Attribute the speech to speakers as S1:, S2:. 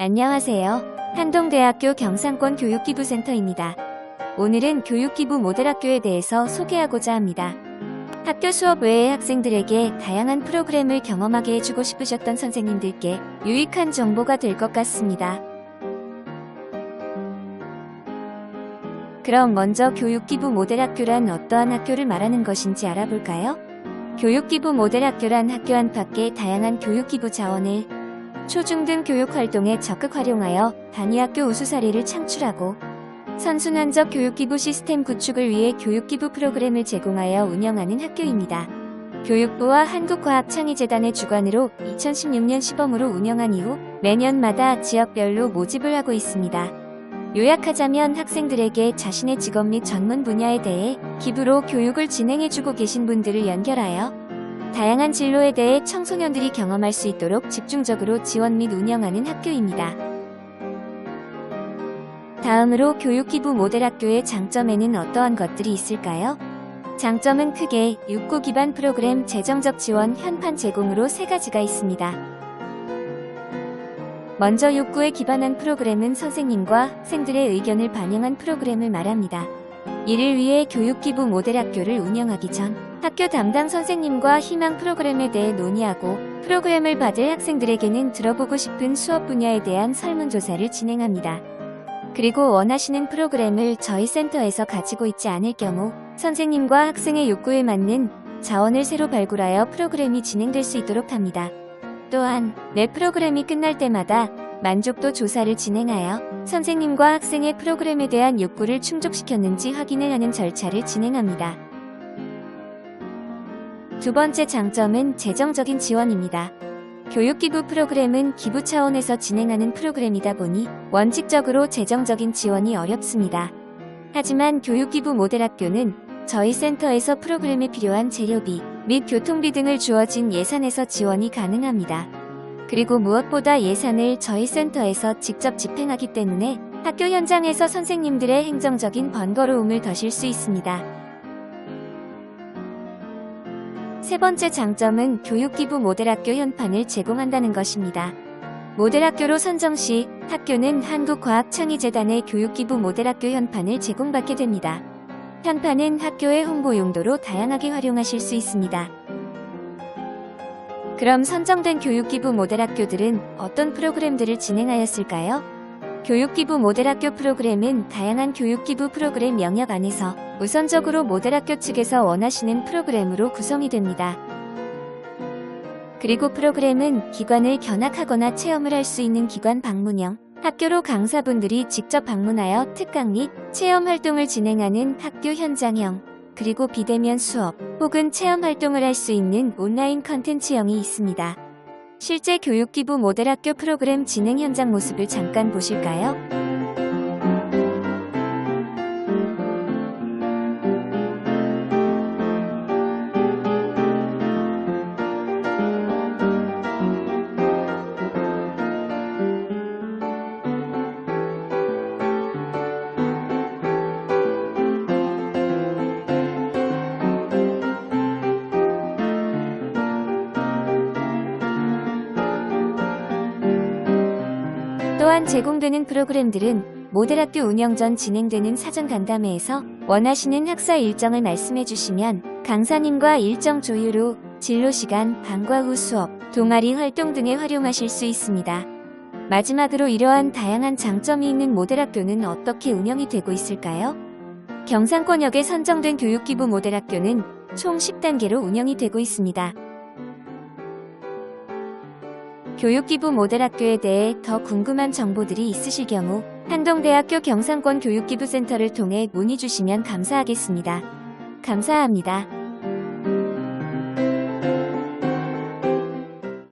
S1: 안녕하세요. 한동대학교 경상권 교육기부센터입니다. 오늘은 교육기부 모델학교에 대해서 소개하고자 합니다. 학교 수업 외에 학생들에게 다양한 프로그램을 경험하게 해주고 싶으셨던 선생님들께 유익한 정보가 될 것 같습니다. 그럼 먼저 교육기부 모델학교란 어떠한 학교를 말하는 것인지 알아볼까요? 교육기부 모델학교란 학교 안팎의 다양한 교육기부 자원을 초중등 교육 활동에 적극 활용하여 단위학교 우수 사례를 창출하고 선순환적 교육기부 시스템 구축을 위해 교육기부 프로그램을 제공하여 운영하는 학교입니다. 교육부와 한국과학창의재단의 주관으로 2016년 시범으로 운영한 이후 매년마다 지역별로 모집을 하고 있습니다. 요약하자면 학생들에게 자신의 직업 및 전문 분야에 대해 기부로 교육을 진행해주고 계신 분들을 연결하여 다양한 진로에 대해 청소년들이 경험할 수 있도록 집중적으로 지원 및 운영하는 학교입니다. 다음으로 교육기부 모델학교의 장점에는 어떠한 것들이 있을까요? 장점은 크게 육구 기반 프로그램 재정적 지원 현판 제공으로 세 가지가 있습니다. 먼저 욕구에 기반한 프로그램은 선생님과 학생들의 의견을 반영한 프로그램을 말합니다. 이를 위해 교육기부 모델학교를 운영하기 전 학교 담당 선생님과 희망 프로그램에 대해 논의하고 프로그램을 받을 학생들에게는 들어보고 싶은 수업 분야에 대한 설문조사를 진행합니다. 그리고 원하시는 프로그램을 저희 센터에서 가지고 있지 않을 경우 선생님과 학생의 욕구에 맞는 자원을 새로 발굴하여 프로그램이 진행될 수 있도록 합니다. 또한 매 프로그램이 끝날 때마다 만족도 조사를 진행하여 선생님과 학생의 프로그램에 대한 욕구를 충족시켰는지 확인을 하는 절차를 진행합니다. 두 번째 장점은 재정적인 지원입니다. 교육기부 프로그램은 기부 차원에서 진행하는 프로그램이다 보니 원칙적으로 재정적인 지원이 어렵습니다. 하지만 교육기부 모델학교는 저희 센터에서 프로그램에 필요한 재료비 및 교통비 등을 주어진 예산에서 지원이 가능합니다. 그리고 무엇보다 예산을 저희 센터에서 직접 집행하기 때문에 학교 현장에서 선생님들의 행정적인 번거로움을 더실 수 있습니다. 세 번째 장점은 교육기부 모델학교 현판을 제공한다는 것입니다. 모델학교로 선정 시 학교는 한국과학창의재단의 교육기부 모델학교 현판을 제공받게 됩니다. 현판은 학교의 홍보 용도로 다양하게 활용하실 수 있습니다. 그럼 선정된 교육기부 모델학교들은 어떤 프로그램들을 진행하였을까요? 교육기부 모델학교 프로그램은 다양한 교육기부 프로그램 영역 안에서 우선적으로 모델학교 측에서 원하시는 프로그램으로 구성이 됩니다. 그리고 프로그램은 기관을 견학하거나 체험을 할 수 있는 기관 방문형, 학교로 강사분들이 직접 방문하여 특강 및 체험 활동을 진행하는 학교 현장형, 그리고 비대면 수업 혹은 체험 활동을 할 수 있는 온라인 컨텐츠형이 있습니다. 실제 교육기부 모델학교 프로그램 진행 현장 모습을 잠깐 보실까요? 또한 제공되는 프로그램들은 모델학교 운영 전 진행되는 사전 간담회에서 원하시는 학사 일정을 말씀해 주시면 강사님과 일정 조율 후 진로 시간, 방과 후 수업, 동아리 활동 등에 활용하실 수 있습니다. 마지막으로 이러한 다양한 장점이 있는 모델학교는 어떻게 운영이 되고 있을까요? 경상권역에 선정된 교육기부 모델학교는 총 10단계로 운영이 되고 있습니다. 교육기부 모델학교에 대해 더 궁금한 정보들이 있으실 경우 한동대학교 경상권 교육기부센터를 통해 문의 주시면 감사하겠습니다. 감사합니다.